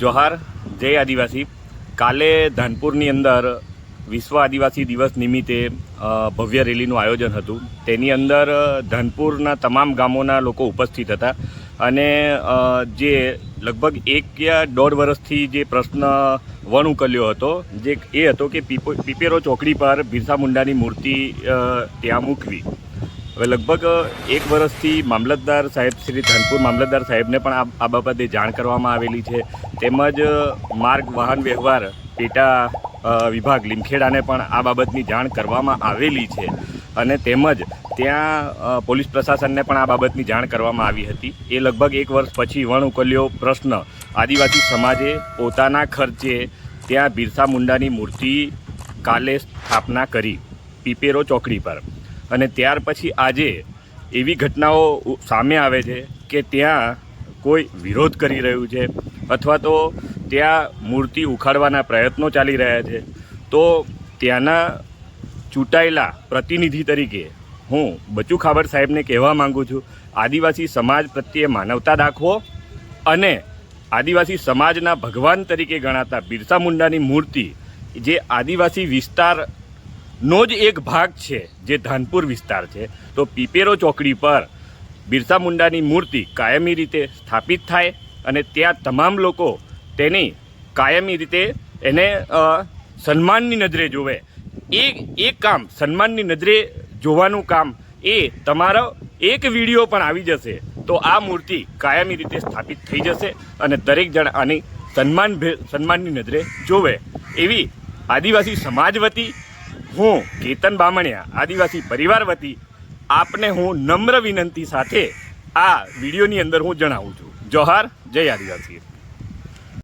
જોહાર, જય આદિવાસી. કાલે ધાનપુરની અંદર વિશ્વ આદિવાસી દિવસ નિમિત્તે ભવ્ય રેલીનું આયોજન હતું. તેની અંદર ધાનપુરના તમામ ગામોના લોકો ઉપસ્થિત હતા અને જે લગભગ એક યા દોઢ વર્ષથી જે પ્રશ્ન વણ ઉકલ્યો હતો, જે એ હતો કે પીપો, પીપેરો ચોકડી પર બિરસા મુંડાની મૂર્તિ ત્યાં મૂકવી. હવે લગભગ એક વર્ષથી મામલતદાર સાહેબ, શ્રી ધાનપુર મામલતદાર સાહેબને પણ આ બાબતે જાણ કરવામાં આવેલી છે. તેમજ માર્ગ વાહન વ્યવહાર પેટા વિભાગ લીમખેડાને પણ આ બાબતની જાણ કરવામાં આવેલી છે. અને તેમજ ત્યાં પોલીસ પ્રશાસનને પણ આ બાબતની જાણ કરવામાં આવી હતી. એ લગભગ એક વર્ષ પછી વણ ઉકલ્યો પ્રશ્ન. આદિવાસી સમાજે પોતાના ખર્ચે ત્યાં બિરસા મુંડાની મૂર્તિ કાલે સ્થાપના કરી. પીપેરો ચોકડી પર. અને ત્યાર પછી આજે એવી ઘટનાઓ સામે આવે છે કે ત્યાં કોઈ વિરોધ કરી રહ્યું છે અથવા તો ત્યાં મૂર્તિ ઉખાડવાના પ્રયત્નો ચાલી રહ્યા છે. તો ત્યાંના ચૂંટાયેલા પ્રતિનિધિ તરીકે હું બચુ ખાબર સાહેબને કહેવા માંગુ છું, આદિવાસી સમાજ પ્રત્યે માનવતા દાખવો અને આદિવાસી સમાજના ભગવાન તરીકે ગણાતા બિરસા મુંડાની મૂર્તિ જે આદિવાસી વિસ્તાર નો જ એક ભાગ છે, જે ધાનપુર વિસ્તાર છે. તો પીપેરો ચોકડી પર બિરસા મુંડાની મૂર્તિ કાયમી રીતે સ્થાપિત થાય અને ત્યાં તમામ લોકો તેની કાયમી રીતે એને સન્માનની નજરે જોવે. એ એ કામ, સન્માનની નજરે જોવાનું કામ એ તમારો એક વીડિયો પણ આવી જશે. તો આ મૂર્તિ કાયમી રીતે સ્થાપિત થઈ જશે અને દરેક જણ આની સન્માન સન્માનની નજરે જોવે. એવી આદિવાસી સમાજ વતી હું કેતન બામણિયા, આદિવાસી પરિવાર વતી આપને હું નમ્ર વિનંતી સાથે આ વિડીયોની અંદર હું જણાવું છું. જોહાર, જય આદિવાસી.